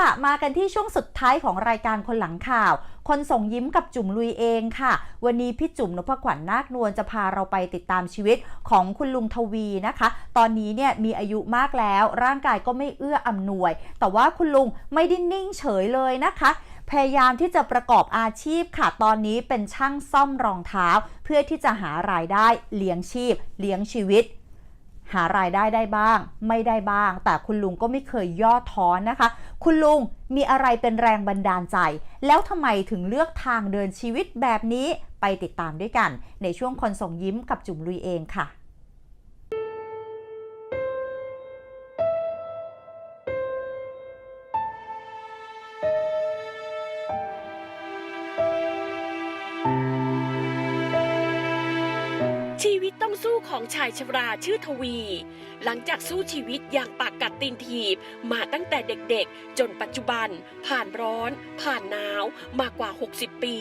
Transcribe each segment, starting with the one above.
ล่ะมากันที่ช่วงสุดท้ายของรายการคนหลังข่าว คนส่งยิ้มกับจุ๋มลุยเองค่ะ วันนี้พี่จุ๋มนพขวัญนาคนวลจะพาเราไปติดตามชีวิตของคุณลุงทวีนะคะ ตอนนี้เนี่ยมีอายุมากแล้ว ร่างกายก็ไม่เอื้ออำนวย แต่ว่าคุณลุงไม่ได้นิ่งเฉยเลยนะคะพยายามที่จะประกอบอาชีพค่ะ ตอนนี้เป็นช่างซ่อมรองเท้า เพื่อที่จะหารายได้เลี้ยงชีพ เลี้ยงชีวิต หารายได้ได้บ้าง ไม่ได้บ้าง แต่คุณลุงก็ไม่เคยย่อท้อนะคะ คุณลุงมีอะไรเป็นแรงบันดาลใจ แล้วทำไมถึงเลือกทางเดินชีวิตแบบนี้ไปติดตามด้วยกัน ในช่วงคนส่งยิ้มกับจุ๋มลุยเองค่ะชีวิต สู้ของชายชราชื่อทวี หลังจากสู้ชีวิตอย่างปากกัดตีนถีบมาตั้งแต่เด็กๆ จนปัจจุบัน ผ่านร้อน ผ่านหนาวมากกว่า 60 ปี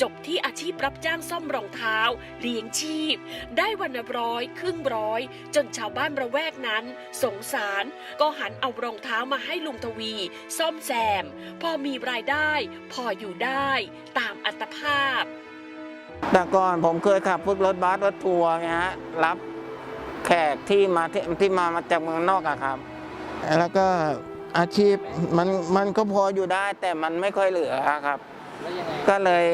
จบที่อาชีพรับจ้างซ่อมรองเท้า เลี้ยงชีพ ได้วันละร้อยครึ่งร้อย จนชาวบ้านระแวกนั้น สงสาร ก็หันเอารองเท้ามาให้ลุงทวี ซ่อมแซม พอมีรายได้ พออยู่ได้ ตามอัตภาพ แต่ก่อนผมเคยขับพวกรถบัสรถทัวร์ไงฮะรับแขกที่มาที่ที่มามาจากเมืองนอกอะครับ แล้วก็อาชีพมันมันก็พออยู่ได้ แต่มันไม่ค่อยเหลือครับ ก็เลย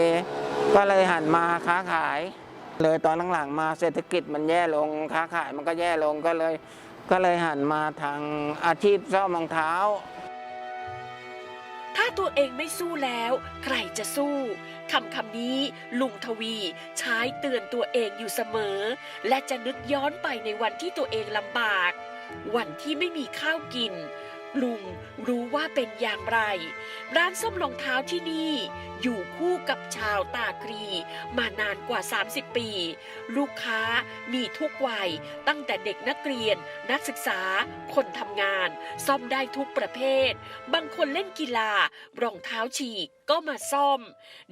ก็เลยหันมาค้าขาย เลยตอนหลังๆมาเศรษฐกิจมันแย่ลงค้าขายมันก็แย่ลงก็เลย ก็เลยหันมาทางอาชีพซ่อมรองเท้าถ้า ตัวเองไม่สู้แล้ว ใครจะสู้คำคำนี้ลุงทวีใช้เตือนตัวเองอยู่เสมอ และจะนึกย้อนไปในวันที่ตัวเองลำบาก วันที่ไม่มีข้าวกิน ลุงรู้ว่าเป็นอย่างไร ร้านซ่อมรองเท้าที่นี่ อยู่คู่กับชาวตาครี มานานกว่า 30 ปี ลูกค้ามีทุกวัย ตั้งแต่เด็กนักเรียน นักศึกษา คนทำงาน ซ่อมได้ทุกประเภท บางคนเล่นกีฬารองเท้าฉีกก็มาซ่อม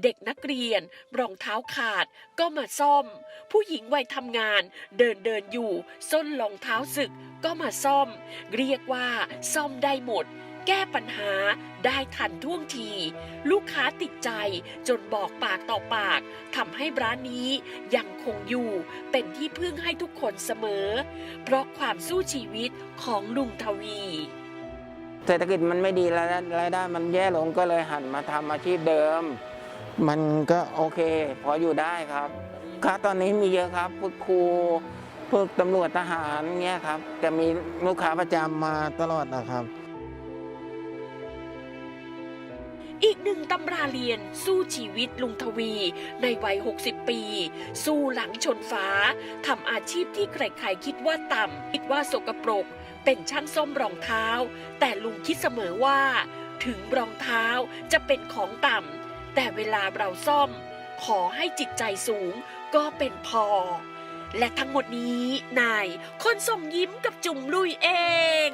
เด็กนักเรียน รองเท้าขาดก็มาซ่อม ผู้หญิงวัยทำงาน เดินเดินอยู่ ส้นรองเท้าสึกก็มาซ่อม เรียกว่าซ่อมได้ได้หมด แก้ปัญหาได้ทันท่วงที ลูกค้าติดใจจนบอกปากต่อปากทำให้ร้านนี้ยังคงอยู่เป็นที่พึ่งให้ทุกคนเสมอ เพราะความสู้ชีวิตของลุงทวีเศรษฐกิจมันไม่ดีแล้วรายได้มันแย่ลงก็เลยหันมาทำอาชีพเดิม มันก็โอเค พออยู่ได้ครับค้าตอนนี้มีเยอะครับพวกครูพวกตำรวจทหารเงี้ยครับจะมีลูกค้าประจำมาตลอดนะครับ อีกหนึ่งตำราเรียนสู้ชีวิตลุงทวี ในวัย 60 ปี สู้หลังชนฟ้าทำอาชีพที่ใครๆคิดว่าต่ำคิดว่าสกปรก เป็นช่างซ่อมรองเท้า แต่ลุงคิดเสมอว่า ถึงรองเท้าจะเป็นของต่ำแต่เวลาเราซ่อม ขอให้จิตใจสูงก็เป็นพอ และทั้งหมดนี้นายคนส่งยิ้มกับจุ่มลุยเอง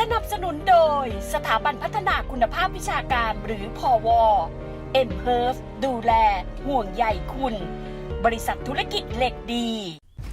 สนับสนุนโดยสถาบันพัฒนาคุณภาพวิชาการหรือพอวเอ็มเพิร์ฟดูแล ห่วงใยคุณ บริษัทธุรกิจเหล็กดี